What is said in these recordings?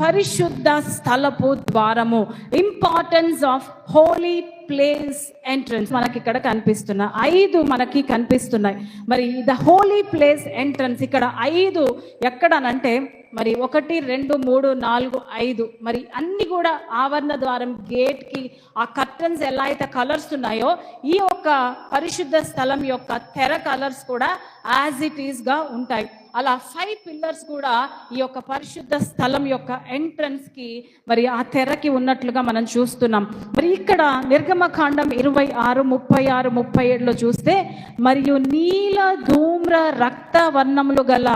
పరిశుద్ధ స్థలపు ద్వారము. Importance of holy place entrance మనకి ఇక్కడ కనిపిస్తున్న ఐదు మనకి కనిపిస్తున్నాయి. మరి ద హోలీ ప్లేస్ ఎంట్రన్స్ ఇక్కడ ఐదు ఎక్కడనంటే మరి ఒకటి రెండు మూడు నాలుగు ఐదు. మరి అన్ని కూడా ఆవరణ ద్వారం గేట్కి ఆ కర్టన్స్ ఎలా అయితే కలర్స్ ఉన్నాయో ఈ యొక్క పరిశుద్ధ స్థలం యొక్క తెర కలర్స్ కూడా యాజ్ ఇట్ ఈస్గా ఉంటాయి. అలా ఫైవ్ పిల్లర్స్ కూడా ఈ యొక్క పరిశుద్ధ స్థలం యొక్క ఎంట్రన్స్కి మరి ఆ తెరకి ఉన్నట్లుగా మనం చూస్తున్నాం. మరి ఇక్కడ నిర్గమకాండం ఇరవై ఆరు ముప్పై ఆరు ముప్పై ఏడులో చూస్తే మరియు నీల ధూమ్ర రక్త వర్ణములు గల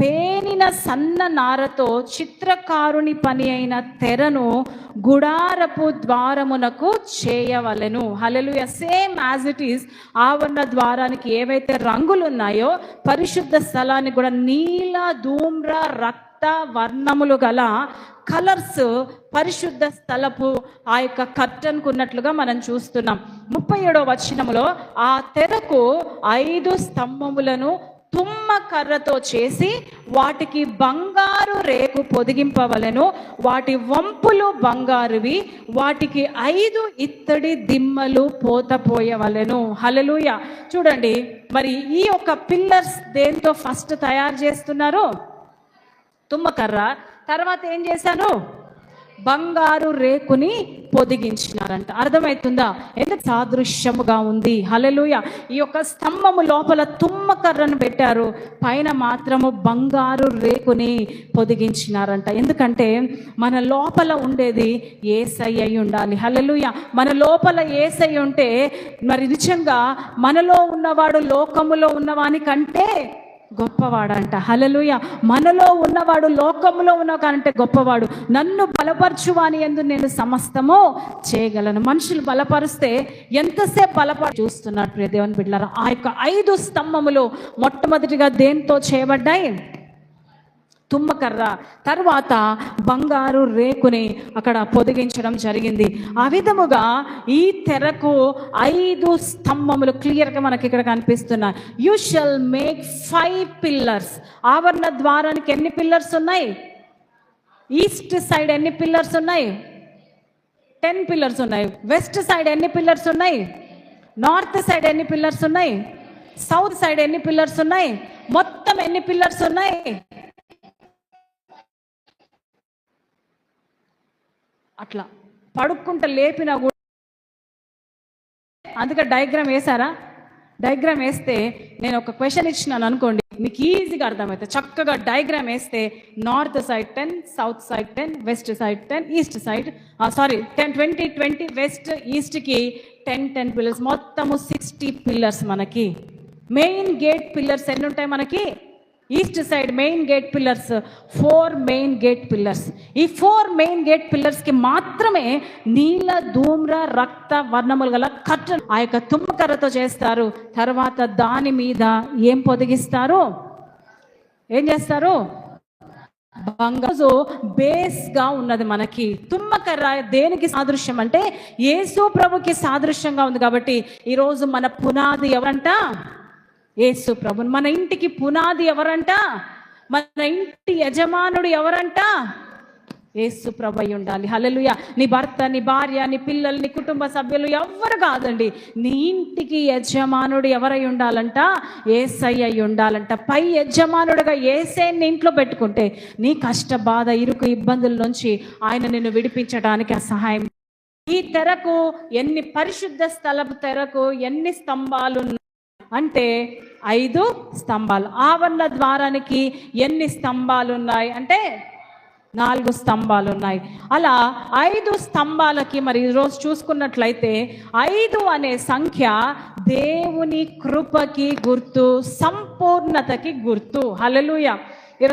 పేనిన సన్న నారతో చిత్రకారుని పని అయిన తెరను గుడారపు ద్వారమునకు చేయవలెను. Hallelujah same as it is ఆవరణ ద్వారానికి ఏవైతే రంగులు ఉన్నాయో పరిశుద్ధ స్థలానికి కూడా నీల ధూమ్ర రక్త వర్ణములు గల కలర్స్ పరిశుద్ధ స్థలపు ఆ యొక్క కర్టన్కు ఉన్నట్లుగా మనం చూస్తున్నాం. ముప్పై ఏడో వచనములో ఆ తెరకు ఐదు స్తంభములను తుమ్మ కర్రతో చేసి వాటికి బంగారు రేకు పొదిగింపవలను. వాటి వంపులు బంగారువి వాటికి ఐదు ఇత్తడి దిమ్మలు పోతపోయవలను. హలలుయ చూడండి మరి ఈ యొక్క పిల్లర్స్ దేంతో ఫస్ట్ తయారు చేస్తున్నారు? తుమ్మకర్ర తర్వాత ఏం చేశాను? బంగారు రేకుని పొదిగించినారంట. అర్థమవుతుందా ఎంత సాదృశ్యముగా ఉంది. హలలుయ ఈ యొక్క స్తంభము లోపల తుమ్మకర్రను పెట్టారు. పైన మాత్రము బంగారు రేకుని పొదిగించినారంట. ఎందుకంటే మన లోపల ఉండేది ఏసై అయి ఉండాలి. హలలుయ మన లోపల ఏసై ఉంటే మరి నిజంగా మనలో ఉన్నవాడు లోకములో ఉన్నవాని కంటే గొప్పవాడంట. హలలుయ మనలో ఉన్నవాడు లోకములో ఉన్న కంటే గొప్పవాడు. నన్ను బలపరచువాని ఎందు నేను సమస్తము చేయగలను. మనుషులు బలపరిస్తే ఎంతసేపు బలపడి చూస్తున్నారు ప్రియ దేవుని ఆ యొక్క ఐదు స్తంభములు మొట్టమొదటిగా దేంతో చేయబడ్డాయి? తుమ్మకర్ర. తర్వాత బంగారు రేకుని అక్కడ పొదిగించడం జరిగింది. ఆ విధముగా ఈ తెరకు ఐదు స్తంభములు క్లియర్గా మనకి ఇక్కడ కనిపిస్తున్నాయి. You shall make five pillars ఆవరణ ద్వారానికి ఎన్ని పిల్లర్స్ ఉన్నాయి? ఈస్ట్ సైడ్ ఎన్ని పిల్లర్స్ ఉన్నాయి? టెన్ పిల్లర్స్ ఉన్నాయి. వెస్ట్ సైడ్ ఎన్ని పిల్లర్స్ ఉన్నాయి? నార్త్ సైడ్ ఎన్ని పిల్లర్స్ ఉన్నాయి? సౌత్ సైడ్ ఎన్ని పిల్లర్స్ ఉన్నాయి? మొత్తం ఎన్ని పిల్లర్స్ ఉన్నాయి? అట్లా పడుక్కుంట లేపినా కూడా. అందుకే డయాగ్రామ్ వేసారా డయాగ్రామ్ వేస్తే నేను ఒక క్వశ్చన్ ఇచ్చినాను అనుకోండి మీకు ఈజీగా అర్థమవుతుంది చక్కగా డయాగ్రామ్ వేస్తే north side ten south side ten west side ten east side sorry ten twenty twenty west ఈస్ట్కి ten ten pillars మొత్తము సిక్స్టీ పిల్లర్స్ మనకి. మెయిన్ గేట్ పిల్లర్స్ ఎన్ని ఉంటాయి మనకి? East side main gate pillars four main gate pillars ఈ four main gate పిల్లర్స్కి మాత్రమే నీల ధూమ్ర రక్త వర్ణములు గల కర్టన్ ఆ యొక్క తుమ్మకర్రతో చేస్తారు. తర్వాత దాని మీద ఏం పొదిగిస్తారు? ఏం చేస్తారు? బంగారు బేస్గా ఉన్నది మనకి. తుమ్మకర్ర దేనికి సాదృశ్యం అంటే యేసు ప్రభుకి సాదృశ్యంగా ఉంది కాబట్టి ఈరోజు మన పునాది ఎవరంట? యేసు ప్రభు. మన ఇంటికి పునాది ఎవరంట? మన ఇంటి యజమానుడు ఎవరంట? యేసు ప్రభు ఉండాలి. హలలుయ నీ భర్త నీ భార్య నీ పిల్లలు నీ కుటుంబ సభ్యులు ఎవరు కాదండి. నీ ఇంటికి యజమానుడు ఎవరై ఉండాలంట? ఏసై అయి ఉండాలంట. పై యజమానుడుగా ఏసే నీ ఇంట్లో పెట్టుకుంటే నీ కష్ట బాధ ఇరుకు ఇబ్బందుల నుంచి ఆయన నిన్ను విడిపించడానికి ఆ సహాయం. ఈ తెరకు ఎన్ని పరిశుద్ధ స్థలపు తెరకు ఎన్ని స్తంభాలు అంటే ఐదు స్తంభాలు. ఆవరణ ద్వారానికి ఎన్ని స్తంభాలు ఉన్నాయి అంటే నాలుగు స్తంభాలు ఉన్నాయి అలా ఐదు స్తంభాలకి మరి ఈరోజు చూసుకున్నట్లయితే ఐదు అనే సంఖ్య దేవుని కృపకి గుర్తు సంపూర్ణతకి గుర్తు. హలలుయ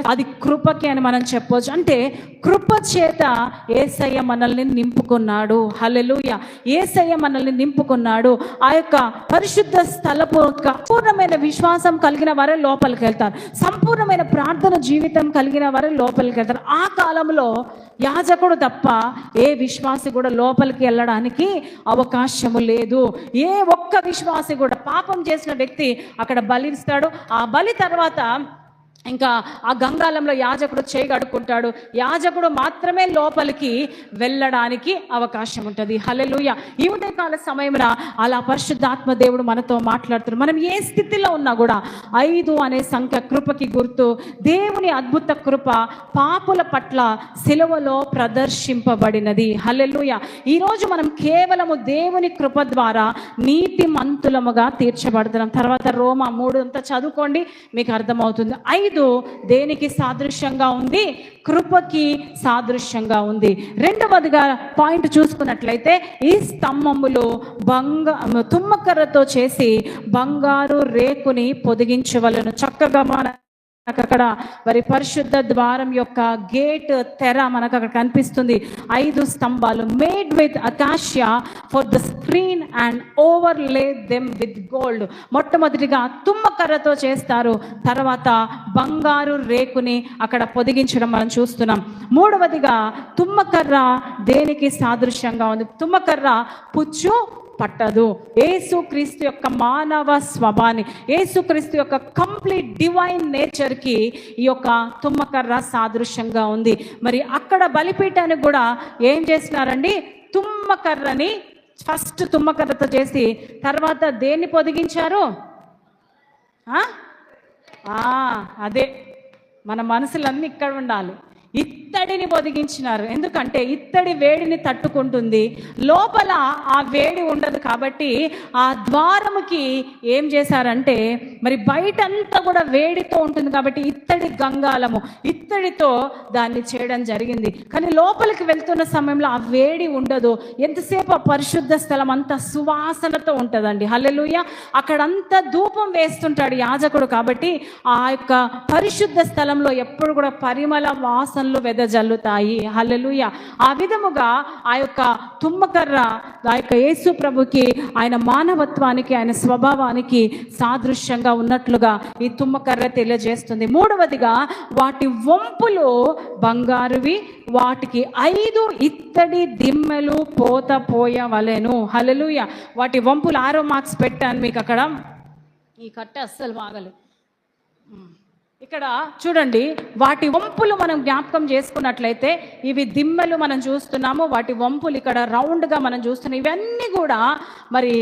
అది కృపకి అని మనం చెప్పవచ్చు అంటే కృప చేత ఏసయ్య మనల్ని నింపుకున్నాడు. హలెలుయ ఏసయ్య మనల్ని నింపుకున్నాడు. ఆ యొక్క పరిశుద్ధ స్థలపు సంపూర్ణమైన విశ్వాసం కలిగిన వారే లోపలికి వెళ్తారు. సంపూర్ణమైన ప్రార్థన జీవితం కలిగిన వారే లోపలికి వెళ్తారు. ఆ కాలంలో యాజకుడు తప్ప ఏ విశ్వాసి కూడా లోపలికి వెళ్ళడానికి అవకాశము లేదు. ఏ ఒక్క విశ్వాసి కూడా పాపం చేసిన వ్యక్తి అక్కడ బలిస్తాడు. ఆ బలి తర్వాత ఇంకా ఆ గంగాలంలో యాజకుడు చేయగడుక్కుంటాడు యాజకుడు మాత్రమే లోపలికి వెళ్ళడానికి అవకాశం ఉంటుంది. హలెలుయ ఈ ఉదయకాల సమయమున అలా పరిశుద్ధాత్మ దేవుడు మనతో మాట్లాడుతున్నాడు. మనం ఏ స్థితిలో ఉన్నా కూడా ఐదు అనే సంఖ్య కృపకి గుర్తు దేవుని అద్భుత కృప పాపుల పట్ల సిలువలో ప్రదర్శింపబడినది. హలెలుయ ఈరోజు మనం కేవలము దేవుని కృప ద్వారా నీతి మంతులముగా తీర్చబడుతున్నాం. తర్వాత రోమా మూడు అంతా చదువుకోండి మీకు అర్థమవుతుంది. ఐదు దేనికి సాదృశ్యంగా ఉంది? కృపకి సాదృశ్యంగా ఉంది. రెండవదిగా పాయింట్ చూసుకున్నట్లయితే ఈ స్తంభములు బంగ తుమ్మకర్రతో చేసి బంగారు రేకుని పొదిగించవలను. చక్కగా మన మనకు అక్కడ మరి పరిశుద్ధ ద్వారం యొక్క గేట్ తెర మనకు అక్కడ కనిపిస్తుంది. ఐదు స్తంభాలు made with acacia for the screen and overlay them with gold మొట్టమొదటిగా తుమ్మకర్రతో చేస్తారు. తర్వాత బంగారు రేకుని అక్కడ పొదిగించడం మనం చూస్తున్నాం. మూడవదిగా తుమ్మకర్ర దేనికి సాదృశ్యంగా ఉంది? తుమ్మకర్ర పుచ్చు పట్టదు. ఏసుక్రీస్తు యొక్క మానవ స్వభాన్ని ఏసుక్రీస్తు యొక్క కంప్లీట్ డివైన్ నేచర్కి ఈ యొక్క తుమ్మకర్ర సాదృశ్యంగా ఉంది. మరి అక్కడ బలిపీఠానికి కూడా ఏం చేసినారండి తుమ్మకర్రని ఫస్ట్ తుమ్మకర్రతో చేసి తర్వాత దేన్ని పొదిగించారు? అదే. మన మనసులన్నీ ఇక్కడ ఉండాలి. ఇత్తడిని పొదిగించినారు ఎందుకంటే ఇత్తడి వేడిని తట్టుకుంటుంది. లోపల ఆ వేడి ఉండదు కాబట్టి ఆ ద్వారముకి ఏం చేశారంటే మరి బయటంతా కూడా వేడితో ఉంటుంది కాబట్టి ఇత్తడి గంగాలము ఇత్తడితో దాన్ని చేయడం జరిగింది. కానీ లోపలికి వెళ్తున్న సమయంలో ఆ వేడి ఉండదు. ఎంతసేపు ఆ పరిశుద్ధ స్థలం అంతా సువాసనతో ఉంటుందండి. హల్లెలూయ. అక్కడంతా ధూపం వేస్తుంటాడు యాజకుడు కాబట్టి ఆ యొక్క పరిశుద్ధ స్థలంలో ఎప్పుడు కూడా పరిమళ వాసనలు వెదజల్లుతాయి హలలుయ ఆ విధముగా ఆ యొక్క తుమ్మకర్ర ఆ యొక్క యేసు ప్రభుకి ఆయన మానవత్వానికి ఆయన స్వభావానికి సాదృశ్యంగా ఉన్నట్లుగా ఈ తుమ్మకర్ర తెలియజేస్తుంది. మూడవదిగా వాటి వంపులు బంగారువి వాటికి ఐదు ఇత్తడి దిమ్మెలు పోత పోయవలెను. హలలుయ వాటి వంపులు ఆరో మార్క్స్ పెట్టాను మీకు అక్కడ. ఈ కట్ట అస్సలు బాగలేదు ఇక్కడ చూడండి వాటి వంపులు మనం జ్ఞాపకం చేసుకున్నట్లయితే ఇవి దిమ్మెలు మనం చూస్తున్నాము వాటి వంపులు ఇక్కడ రౌండ్గా మనం చూస్తున్నాం ఇవన్నీ కూడా మరి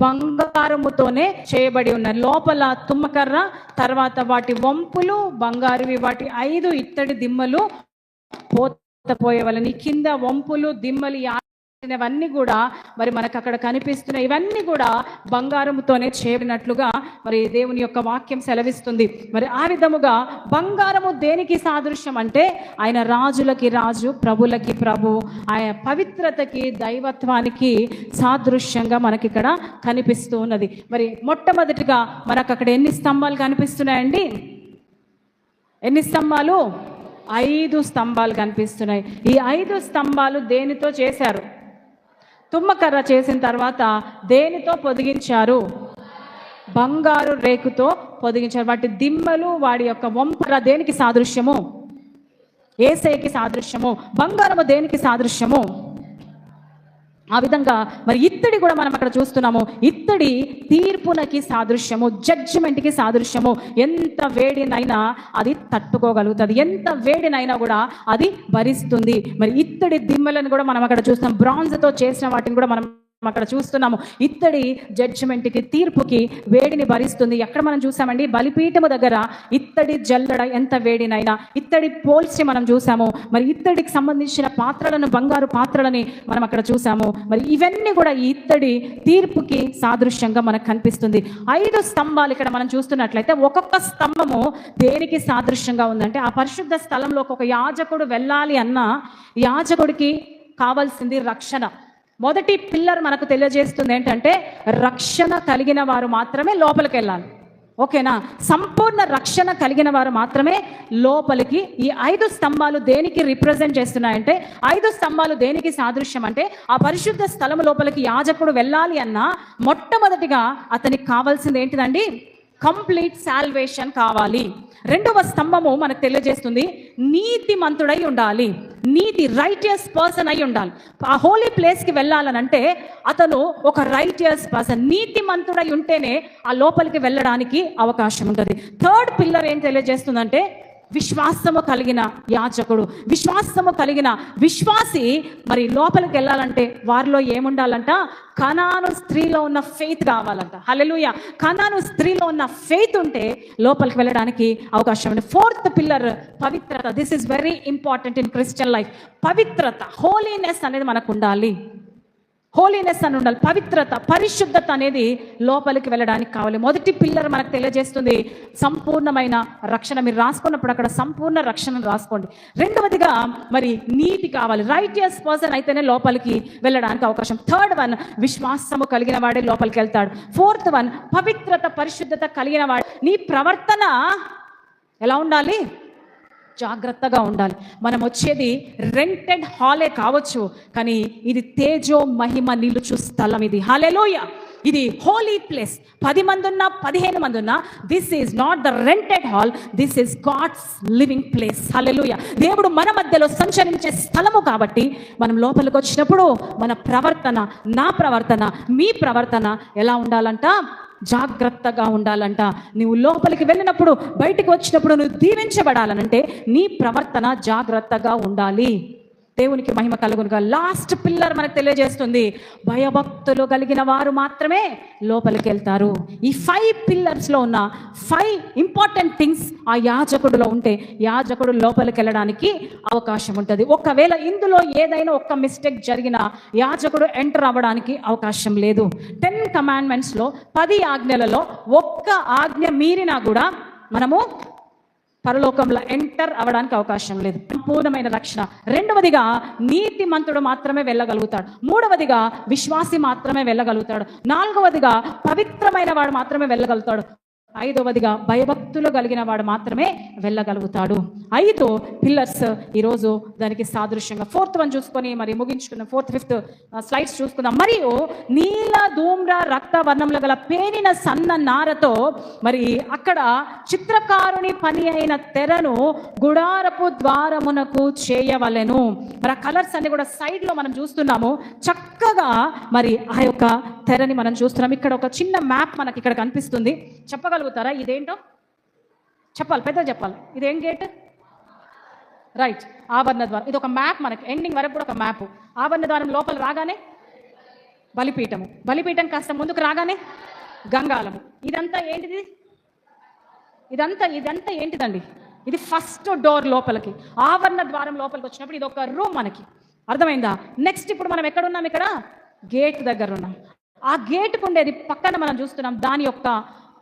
బంగారముతోనే చేయబడి ఉన్నాయి. లోపల తుమ్మకర్ర తర్వాత వాటి వంపులు బంగారువి వాటి ఐదు ఇత్తడి దిమ్మలు పోత పోయేవాళ్ళని కింద వంపులు దిమ్మలు ఇవన్నీ కూడా మరి మనకు అక్కడ కనిపిస్తున్నాయి ఇవన్నీ కూడా బంగారముతోనే చేయబడినట్లుగా మరి దేవుని యొక్క వాక్యం సెలవిస్తుంది. మరి ఆ విధముగా బంగారము దేనికి సాదృశ్యం అంటే ఆయన రాజులకి రాజు ప్రభులకి ప్రభు ఆయన పవిత్రతకి దైవత్వానికి సాదృశ్యంగా మనకి ఇక్కడ కనిపిస్తూ ఉన్నది. మరి మొట్టమొదటిగా మనకు అక్కడ ఎన్ని స్తంభాలు కనిపిస్తున్నాయండి? ఎన్ని స్తంభాలు? ఐదు స్తంభాలు కనిపిస్తున్నాయి. ఈ ఐదు స్తంభాలు దేనితో చేశారు? తుమ్మకర్ర చేసిన తర్వాత దేనితో పొదిగించారు? బంగారు రేకుతో పొదిగించారు. వాటి దిమ్మలు వాడి యొక్క వంపర దేనికి సాదృశ్యము? ఏసైకి సాదృశ్యము. బంగారము దేనికి సాదృశ్యము? ఆ విధంగా మరి ఇత్తడి కూడా మనం అక్కడ చూస్తున్నాము. ఇత్తడి తీర్పునకి సాదృశ్యము జడ్జిమెంట్కి సాదృశ్యము. ఎంత వేడినైనా అది తట్టుకోగలుగుతుంది. ఎంత వేడినైనా కూడా అది భరిస్తుంది. మరి ఇత్తడి దిమ్మలను కూడా మనం అక్కడ చూస్తున్నాం బ్రాంజ్తో చేసిన వాటిని కూడా మనం అక్కడ చూస్తున్నాము. ఇత్తడి జడ్జిమెంట్కి తీర్పుకి వేడిని భరిస్తుంది. ఎక్కడ మనం చూసామండి? బలిపీఠము దగ్గర ఇత్తడి జల్లడ ఎంత వేడినైనా ఇత్తడి పోల్చి మనం చూసాము. మరి ఇత్తడికి సంబంధించిన పాత్రలను బంగారు పాత్రలని మనం అక్కడ చూసాము. మరి ఇవన్నీ కూడా ఈ ఇత్తడి తీర్పుకి సాదృశ్యంగా మనకు కనిపిస్తుంది. ఐదు స్తంభాలు ఇక్కడ మనం చూస్తున్నట్లయితే ఒక్కొక్క స్తంభము దేనికి సాదృశ్యంగా ఉందంటే ఆ పరిశుద్ధ స్థలంలోకి ఒక యాజకుడు వెళ్ళాలి అన్న యాజకుడికి కావాల్సింది రక్షణ. మొదటి పిల్లర్ మనకు తెలియజేస్తుంది ఏంటంటే రక్షణ కలిగిన వారు మాత్రమే లోపలికి వెళ్ళాలి. ఓకేనా? సంపూర్ణ రక్షణ కలిగిన వారు మాత్రమే లోపలికి ఈ ఐదు స్తంభాలు దేనికి రిప్రజెంట్ చేస్తున్నాయంటే ఐదు స్తంభాలు దేనికి సాదృశ్యం అంటే ఆ పరిశుద్ధ స్థలము లోపలికి యాజకుడు వెళ్ళాలి అన్నా మొట్టమొదటిగా అతనికి కావాల్సింది ఏంటిదండి? కంప్లీట్ సాల్వేషన్ కావాలి. రెండవ స్తంభము మనకు తెలియజేస్తుంది నీతిమంతుడై ఉండాలి. నీతి రైటియస్ పర్సన్ అయి ఉండాలి. ఆ హోలీ ప్లేస్కి వెళ్ళాలనంటే అతను ఒక రైటియస్ పర్సన్ నీతిమంతుడై ఉంటేనే ఆ లోపలికి వెళ్ళడానికి అవకాశం ఉంటుంది. థర్డ్ పిల్లర్ ఏం తెలియజేస్తుందంటే విశ్వాసము కలిగిన యాజకుడు. విశ్వాసము కలిగిన విశ్వాసి మరి లోపలికి వెళ్ళాలంటే వారిలో ఏముండాలంట? కనాను స్త్రీలో ఉన్న ఫెయిత్ కావాలంట. హలెలుయ కనాను స్త్రీలో ఉన్న ఫెయిత్ ఉంటే లోపలికి వెళ్ళడానికి అవకాశం ఉంది. ఫోర్త్ పిల్లర్ పవిత్రత. This is very important in Christian life పవిత్రత హోలీనెస్ అనేది మనకు ఉండాలి. హోలీనెస్ అని ఉండాలి. పవిత్రత పరిశుద్ధత అనేది లోపలికి వెళ్ళడానికి కావాలి. మొదటి పిల్లర్ మనకు తెలియజేస్తుంది సంపూర్ణమైన రక్షణ. మీరు రాసుకున్నప్పుడు అక్కడ సంపూర్ణ రక్షణ రాసుకోండి. రెండవదిగా మరి నీతి కావాలి. రైటియస్ పర్సన్ అయితేనే లోపలికి వెళ్ళడానికి అవకాశం. థర్డ్ వన్ విశ్వాసము కలిగిన వాడే లోపలికి వెళ్తాడు. ఫోర్త్ వన్ పవిత్రత పరిశుద్ధత కలిగిన వాడు. నీ ప్రవర్తన ఎలా ఉండాలి? జాగ్రత్తగా ఉండాలి. మనం వచ్చేది రెంటెడ్ హాలే కావచ్చు కానీ ఇది తేజో మహిమ నిలుచు స్థలం ఇది. హాలేలోయ ఇది హోలీ ప్లేస్ పది మంది ఉన్నా పదిహేను మంది ఉన్నా this is not the rented hall this is God's living place hallelujah దేవుడు మన మధ్యలో సంచరించే స్థలము కాబట్టి మనం లోపలికి వచ్చినప్పుడు మన ప్రవర్తన నా ప్రవర్తన మీ ప్రవర్తన ఎలా ఉండాలంట? జాగ్రత్తగా ఉండాలంట. నువ్వు లోపలికి వెళ్ళినప్పుడు బయటకు వచ్చినప్పుడు నువ్వు దీవించబడాలనంటే నీ ప్రవర్తన జాగ్రత్తగా ఉండాలి. దేవునికి మహిమ కలుగునుగా. లాస్ట్ పిల్లర్ మనకు తెలియజేస్తుంది. భయభక్తులు కలిగిన వారు మాత్రమే లోపలికి వెళ్తారు ఈ ఫైవ్ పిల్లర్స్లో ఉన్న ఫైవ్ ఇంపార్టెంట్ థింగ్స్ ఆ యాజకుడిలో ఉంటే యాజకుడు లోపలికి వెళ్ళడానికి అవకాశం ఉంటుంది. ఒకవేళ ఇందులో ఏదైనా ఒక్క మిస్టేక్ జరిగినా యాజకుడు ఎంటర్ అవ్వడానికి అవకాశం లేదు. టెన్ కమాండ్మెంట్స్లో పది ఆజ్ఞలలో ఒక్క ఆజ్ఞ మీరినా కూడా మనము పరలోకంలో ఎంటర్ అవ్వడానికి అవకాశం లేదు. సంపూర్ణమైన రక్షణ. రెండవదిగా నీతి మంత్రుడు మాత్రమే వెళ్ళగలుగుతాడు. మూడవదిగా విశ్వాసి మాత్రమే వెళ్ళగలుగుతాడు. నాలుగవదిగా పవిత్రమైన వాడు మాత్రమే వెళ్ళగలుగుతాడు. ఐదవదిగా భయభక్తులు కలిగిన వాడు మాత్రమే వెళ్ళగలుగుతాడు. ఐదు పిల్లర్స్ ఈరోజు దానికి సాదృశ్యంగా ఫోర్త్ వన్ చూసుకొని మరి ముగించుకున్న ఫోర్త్ ఫిఫ్త్ స్లైడ్స్ చూసుకుందాం. మరియు నీల ధూమ్ర రక్త వర్ణంలో గల పేనిన సన్న నారతో మరి అక్కడ చిత్రకారుని పని అయిన తెరను గుడారపు ద్వారమునకు చేయవలెను. మరి ఆ కలర్స్ అన్ని కూడా సైడ్లో మనం చూస్తున్నాము. చక్కగా మరి ఆ యొక్క తెరని మనం చూస్తున్నాం. ఇక్కడ ఒక చిన్న మ్యాప్ మనకి ఇక్కడ కనిపిస్తుంది. చెప్పగలుగుతారా ఇదేంటో? చెప్పాలి పెద్ద చెప్పాలి. ఇదేం గేట్ రైట్ ఆభరణ ద్వారం. ఇది ఒక మ్యాప్ మనకి. ఎండింగ్ వరకు కూడా ఒక మ్యాప్ ఆభరణ ద్వారం లోపల రాగానే బలిపీఠము. బలిపీఠం కాస్త ముందుకు రాగానే గంగాలము ఇదంతా ఏంటిది? ఇదంతా ఇదంతా ఏంటిదండి? ఇది ఫస్ట్ డోర్ లోపలికి. ఆవరణ ద్వారం లోపలికి వచ్చినప్పుడు ఇది ఒక రూమ్ మనకి. అర్థమైందా? నెక్స్ట్ ఇప్పుడు మనం ఎక్కడ ఉన్నాం ఇక్కడ? గేట్ దగ్గర ఉన్నాం. ఆ గేట్కు ఉండేది పక్కన మనం చూస్తున్నాం. దాని యొక్క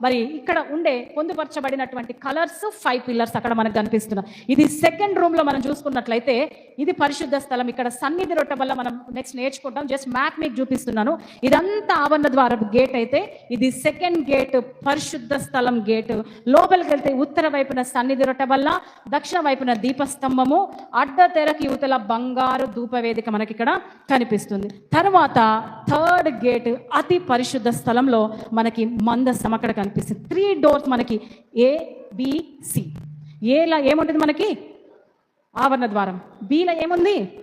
మరి ఇక్కడ ఉండే పొందుపరచబడినటువంటి కలర్స్ ఫైవ్ పిల్లర్స్ అక్కడ మనకు కనిపిస్తున్నాయి. ఇది సెకండ్ రూమ్లో మనం చూసుకున్నట్లయితే ఇది పరిశుద్ధ స్థలం. ఇక్కడ సన్నిధి రొట్టె వల్ల మనం నెక్స్ట్ నేర్చుకుంటాం. జస్ట్ మ్యాప్ మీకు చూపిస్తున్నాను. ఇదంతా ఆవరణ ద్వారా గేట్ అయితే ఇది సెకండ్ గేట్ పరిశుద్ధ స్థలం గేట్ లోపలికి వెళ్తే ఉత్తర వైపున సన్నిధి రొట్టె వల్ల దక్షిణ వైపున దీపస్తంభము అడ్డ తెరకి యువతల బంగారు ధూపవేదిక మనకి ఇక్కడ కనిపిస్తుంది. తర్వాత థర్డ్ గేట్ అతి పరిశుద్ధ స్థలంలో మనకి మందస్థం అక్కడ కనిపిస్తుంది. త్రీ డోర్స్ మనకి ఏ బిసి ఏలా ఏముంటుంది మనకి? ఆవరణ ద్వారం. బిలో ఏముంది?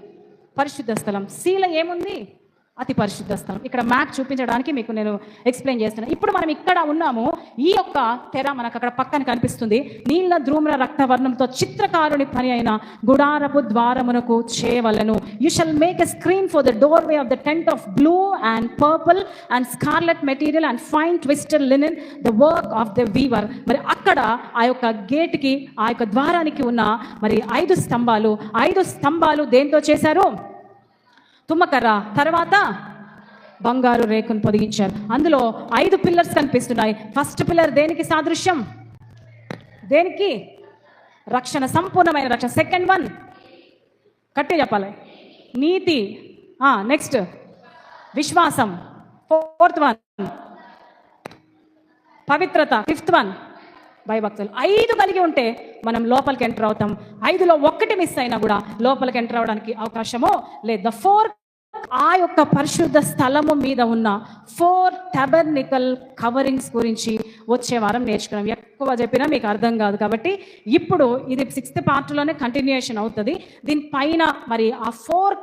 పరిశుద్ధ స్థలం. సిలో ఏముంది? అతి పరిశుద్ధ స్థలం. ఇక్కడ మ్యాప్ చూపించడానికి మీకు నేను ఎక్స్ప్లెయిన్ చేస్తున్నాను ఇప్పుడు మనం ఇక్కడ ఉన్నాము. ఈ యొక్క తెర మనకు అక్కడ పక్కన కనిపిస్తుంది. నీళ్ళ ధ్రూమ్ర రక్తవర్ణంతో చిత్రకారుని పని అయిన గుడారపు ద్వారమునకు చేయవలను you shall make a screen for the doorway of the tent of blue and purple and scarlet material and fine twister linen the work of the weaver మరి అక్కడ ఆ యొక్క గేట్కి ఆ యొక్క ద్వారానికి ఉన్న మరి ఐదు స్తంభాలు. ఐదు స్తంభాలు దేంతో చేశారు? తుమ్మకర్ర. తర్వాత బంగారు రేకును పొదిగించారు. అందులో ఐదు పిల్లర్స్ కనిపిస్తున్నాయి. ఫస్ట్ పిల్లర్ దేనికి సాదృశ్యం? దేనికి? రక్షణ సంపూర్ణమైన రక్షణ. సెకండ్ వన్ కట్టి చెప్పాలి. నీతి. నెక్స్ట్ విశ్వాసం. ఫోర్త్ వన్ పవిత్రత. ఫిఫ్త్ వన్ భయభక్తులు. ఐదు కలిగి ఉంటే మనం లోపలికి ఎంటర్ అవుతాం. ఐదులో ఒక్కటి మిస్ అయినా కూడా లోపలికి ఎంటర్ అవడానికి అవకాశము లేదు. ద ఫోర్ ఆ యొక్క పరిశుద్ధ స్థలము మీద ఉన్న ఫోర్ టబర్నికల్ కవరింగ్స్ గురించి వచ్చే వారం నేర్చుకున్నాం. ఎక్కువ చెప్పినా మీకు అర్థం కాదు కాబట్టి ఇప్పుడు ఇది సిక్స్త్ పార్ట్లోనే కంటిన్యూషన్ అవుతుంది. దీనిపైన మరి ఆ ఫోర్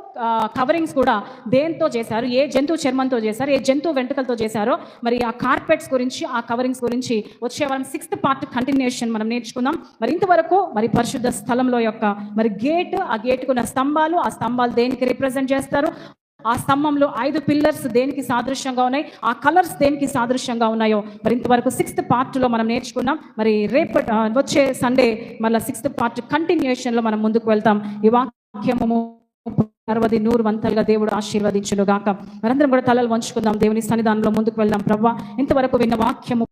కవరింగ్స్ కూడా దేంతో చేశారు? ఏ జంతువు చర్మంతో చేశారు? ఏ జంతువు వెంట్రుకలతో చేశారో? మరి ఆ కార్పెట్స్ గురించి ఆ కవరింగ్స్ గురించి వచ్చే వారం సిక్స్త్ పార్ట్ కంటిన్యూషన్ మనం నేర్చుకుందాం. మరి ఇంతవరకు మరి పరిశుద్ధ స్థలంలో యొక్క మరి గేట్ ఆ గేటుకున్న స్తంభాలు ఆ స్తంభాలు దేనికి రిప్రజెంట్ చేస్తారు? ఆ స్తంభంలో ఐదు పిల్లర్స్ దేనికి సాదృశ్యంగా ఉన్నాయి? ఆ కలర్స్ దేనికి సాదృశ్యంగా ఉన్నాయో? మరి ఇంతవరకు సిక్స్త్ పార్ట్లో మనం నేర్చుకున్నాం. మరి రేపటి వచ్చే సండే మళ్ళీ సిక్స్త్ పార్ట్ కంటిన్యూషన్లో మనం ముందుకు వెళ్తాం. ఈ వాక్యము అరవది నూరు వంతలుగా దేవుడు ఆశీర్వదించును గాక మరందరం కూడా తలలు వంచుకుందాం. దేవుని సన్నిధానంలో ముందుకు వెళ్దాం. ప్రవ్వా ఇంతవరకు విన్న వాక్యము